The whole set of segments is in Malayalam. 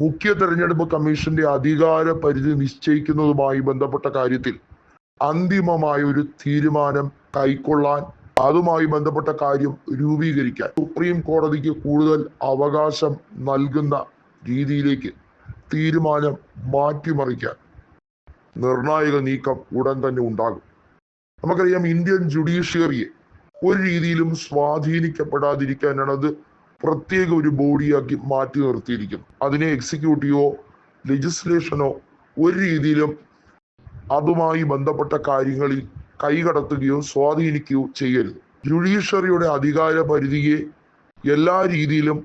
മുഖ്യ തെരഞ്ഞെടുപ്പ് കമ്മീഷന്റെ അധികാര പരിധി നിശ്ചയിക്കുന്നതുമായി ബന്ധപ്പെട്ട കാര്യത്തിൽ അന്തിമമായ ഒരു തീരുമാനം കൈക്കൊള്ളാൻ അതുമായി ബന്ധപ്പെട്ട കാര്യം രൂപീകരിക്കാൻ സുപ്രീം കോടതിക്ക് കൂടുതൽ അവകാശം നൽകുന്ന രീതിയിലേക്ക് തീരുമാനം മാറ്റിമറിക്കാൻ നിർണായക നീക്കം ഉടൻ തന്നെ ഉണ്ടാകും. നമുക്കറിയാം ഇന്ത്യൻ ജുഡീഷ്യറിയെ ഒരു രീതിയിലും സ്വാധീനിക്കപ്പെടാതിരിക്കാനാണ് അത് പ്രത്യേക ഒരു ബോഡിയാക്കി മാറ്റി നിർത്തിയിരിക്കുന്നു. അതിനെ എക്സിക്യൂട്ടീവോ ലെജിസ്ലേഷനോ ഒരു രീതിയിലും അതുമായി ബന്ധപ്പെട്ട കാര്യങ്ങളിൽ കൈകടത്തുകയോ സ്വാധീനിക്കുകയോ ചെയ്യരുത്. ജുഡീഷ്യറിയുടെ അധികാര പരിധിയെ എല്ലാ രീതിയിലും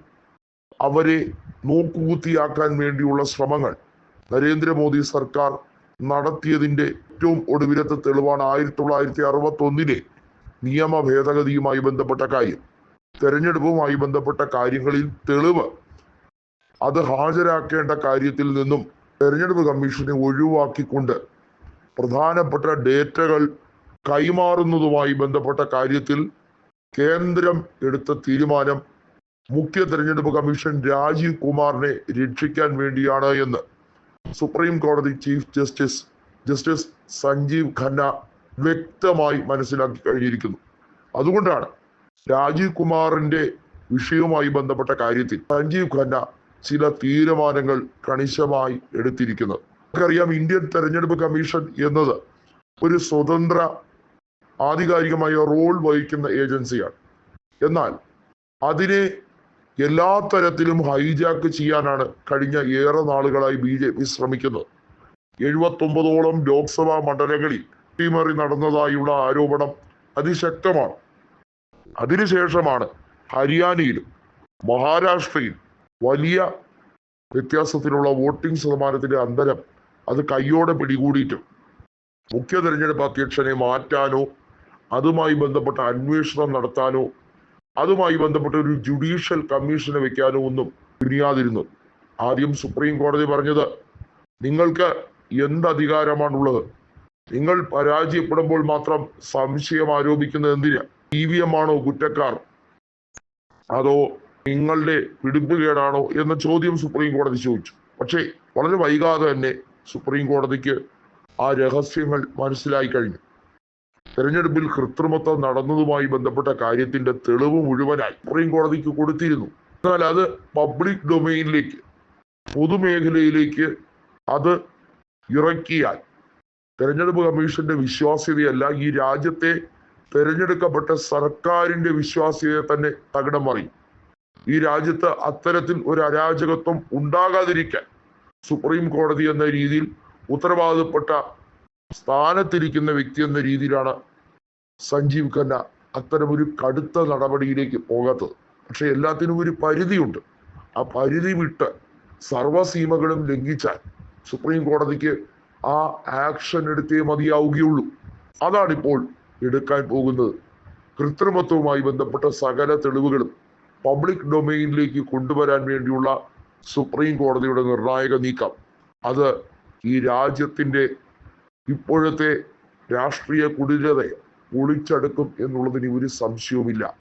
അവരെ നോക്കുകുത്തിയാക്കാൻ വേണ്ടിയുള്ള ശ്രമങ്ങൾ നരേന്ദ്രമോദി സർക്കാർ നടത്തിയതിന്റെ ഏറ്റവും ഒടുവിലത്തെ തെളിവാണ് ആയിരത്തി തൊള്ളായിരത്തി അറുപത്തി ഒന്നിലെ നിയമ ഭേദഗതിയുമായി ബന്ധപ്പെട്ട കാര്യം. തെരഞ്ഞെടുപ്പുമായി ബന്ധപ്പെട്ട കാര്യങ്ങളിൽ തെളിവ്. അത് ഹാജരാക്കേണ്ട കാര്യത്തിൽ നിന്നും തെരഞ്ഞെടുപ്പ് കമ്മീഷനെ ഒഴിവാക്കിക്കൊണ്ട് പ്രധാനപ്പെട്ട ഡേറ്റകൾ കൈമാറുന്നതുമായി ബന്ധപ്പെട്ട കാര്യത്തിൽ കേന്ദ്രം എടുത്ത തീരുമാനം മുഖ്യ തെരഞ്ഞെടുപ്പ് കമ്മീഷൻ രാജീവ് കുമാറിനെ രക്ഷിക്കാൻ വേണ്ടിയാണ് എന്ന്. സുപ്രീം കോടതി chief justice justice Sanjiv Khanna വ്യക്തമായി മനസ്സിലാക്കി കഴിഞ്ഞിരിക്കുന്നു. അതുകൊണ്ടാണ് രാജീവ് കുമാറിന്റെ വിഷയവുമായി ബന്ധപ്പെട്ട കാര്യത്തിൽ സഞ്ജീവ് ഖന്ന ചില തീരുമാനങ്ങൾ കണിശമായി എടുത്തിരിക്കുന്നത്. നമുക്കറിയാം ഇന്ത്യൻ തെരഞ്ഞെടുപ്പ് കമ്മീഷൻ എന്നത് ഒരു സ്വതന്ത്ര ആധികാരികമായ റോൾ വഹിക്കുന്ന ഏജൻസിയാണ്. എന്നാൽ അതിനെ എല്ലാ തരത്തിലും ഹൈജാക്ക് ചെയ്യാനാണ് കഴിഞ്ഞ ഏറെ നാളുകളായി ബി ജെ പി ശ്രമിക്കുന്നത്. എഴുപത്തൊമ്പതോളം ലോക്സഭാ മണ്ഡലങ്ങളിൽ അട്ടിമറി നടന്നതായുള്ള ആരോപണം അതിശക്തമാണ്. അതിനുശേഷമാണ് ഹരിയാനയിലും മഹാരാഷ്ട്രയിൽ വലിയ വ്യത്യാസത്തിലുള്ള വോട്ടിംഗ് ശതമാനത്തിന്റെ അന്തരം അത് കയ്യോടെ പിടികൂടിയിട്ടും മുഖ്യ തെരഞ്ഞെടുപ്പ് അധ്യക്ഷനെ മാറ്റാനോ അതുമായി ബന്ധപ്പെട്ട അന്വേഷണം നടത്താനോ അതുമായി ബന്ധപ്പെട്ട ഒരു ജുഡീഷ്യൽ കമ്മീഷനെ വെക്കാനോ ഒന്നും തുനിയാതിരുന്നു ആദ്യം സുപ്രീം കോടതി പറഞ്ഞത് നിങ്ങൾക്ക് എന്ത് അധികാരമാണുള്ളത്? നിങ്ങൾ പരാജയപ്പെടുമ്പോൾ മാത്രം സംശയം ആരോപിക്കുന്നത് എന്തിന്? ഇ ആണോ കുറ്റക്കാർ? അതോ നിങ്ങളുടെ പിടിപ്പുകേടാണോ എന്ന ചോദ്യം സുപ്രീം കോടതി ചോദിച്ചു. പക്ഷേ വളരെ വൈകാതെ തന്നെ സുപ്രീം കോടതിക്ക് ആ രഹസ്യങ്ങൾ മനസ്സിലായി കഴിഞ്ഞു. തെരഞ്ഞെടുപ്പിൽ കൃത്രിമത്വം നടന്നതുമായി ബന്ധപ്പെട്ട കാര്യത്തിന്റെ തെളിവ് മുഴുവനായി സുപ്രീം കോടതിക്ക് കൊടുത്തിരുന്നു. എന്നാൽ അത് പബ്ലിക് ഡൊമൈനിലേക്ക് പൊതുമേഖലയിലേക്ക് അത് ഇറക്കിയാൽ തെരഞ്ഞെടുപ്പ് കമ്മീഷന്റെ വിശ്വാസ്യതയല്ല ഈ രാജ്യത്തെ തെരഞ്ഞെടുക്കപ്പെട്ട സർക്കാരിന്റെ വിശ്വാസ്യതയെ തന്നെ തകിടം മറിയും ഈ രാജ്യത്ത് അത്തരത്തിൽ ഒരു അരാജകത്വം ഉണ്ടാകാതിരിക്കാൻ സുപ്രീം കോടതി എന്ന രീതിയിൽ ഉത്തരവാദപ്പെട്ട സ്ഥാനത്തിരിക്കുന്ന വ്യക്തി എന്ന രീതിയിലാണ് സഞ്ജീവ് ഖന്ന അത്തരമൊരു കടുത്ത നടപടിയിലേക്ക് പോകാത്തത്. പക്ഷെ എല്ലാത്തിനും ഒരു പരിധിയുണ്ട്. ആ പരിധി വിട്ട് സർവസീമകളും ലംഘിച്ചാൽ സുപ്രീം കോടതിക്ക് ആ ആക്ഷൻ എടുത്തേ മതിയാവുകയുള്ളൂ. അതാണിപ്പോൾ എടുക്കാൻ പോകുന്നത്. കൃത്രിമത്വവുമായി ബന്ധപ്പെട്ട സകല തെളിവുകളും പബ്ലിക് ഡൊമൈനിലേക്ക് കൊണ്ടുവരാൻ വേണ്ടിയുള്ള സുപ്രീം കോടതിയുടെ നിർണായക നീക്കം. അത് ഈ രാജ്യത്തിന്റെ ഇപ്പോഴത്തെ രാഷ്ട്രീയ കുടിലതയെ ഒളിച്ചടുക്കും എന്നുള്ളതിന് ഒരു സംശയവുമില്ല.